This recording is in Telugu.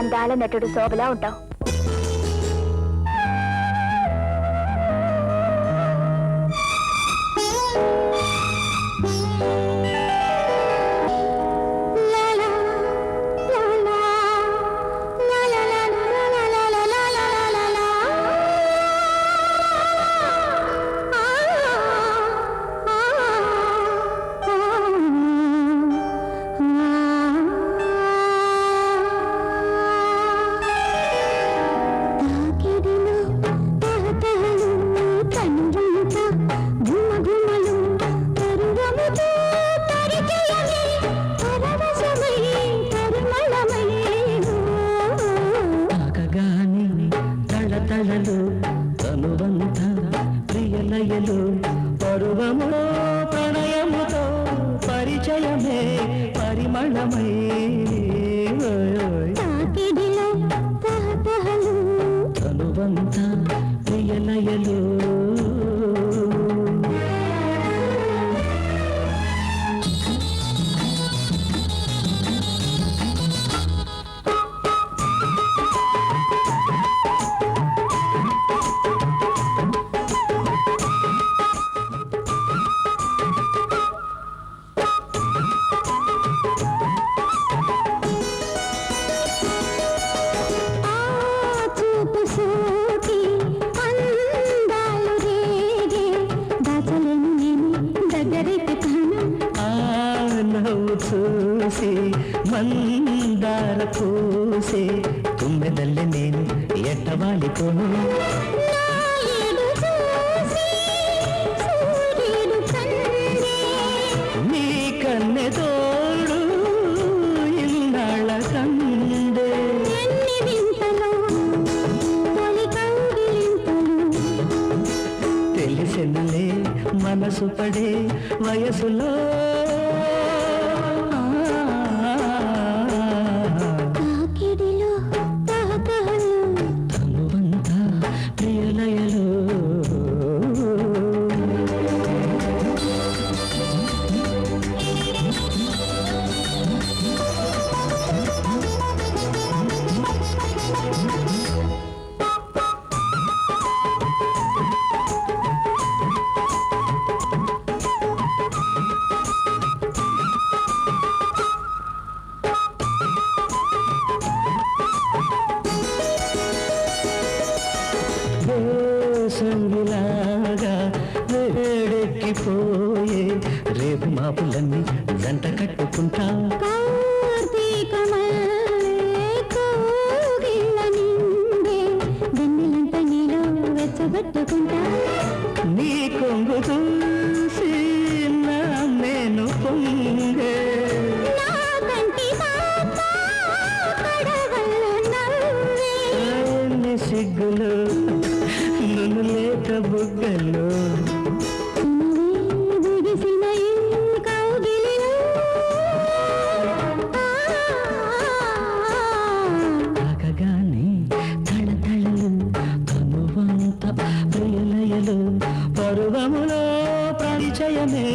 అందాల నటుడు శోభలా ఉంటావు కళలు తనువంత ప్రియలయలు పరువములో ప్రణయముతో పరిచయమే పరిమళమై నేను దగ్గరెక్కుతాను నవ్వు చూసి మందార పూసే తుమ్మెదల్లి నేను ఎట్టవాలిపోను. మనసు పడే వయసులో సంగిలాగా వేడెక్కిపోయే రేపు మాపులన్నీ జంట కట్టుకుంటా. నీ కొంగు చూసి నేను పొంగే. సిగ్గులు కన్నులు లేక బుగ్గలు. పరిచయమే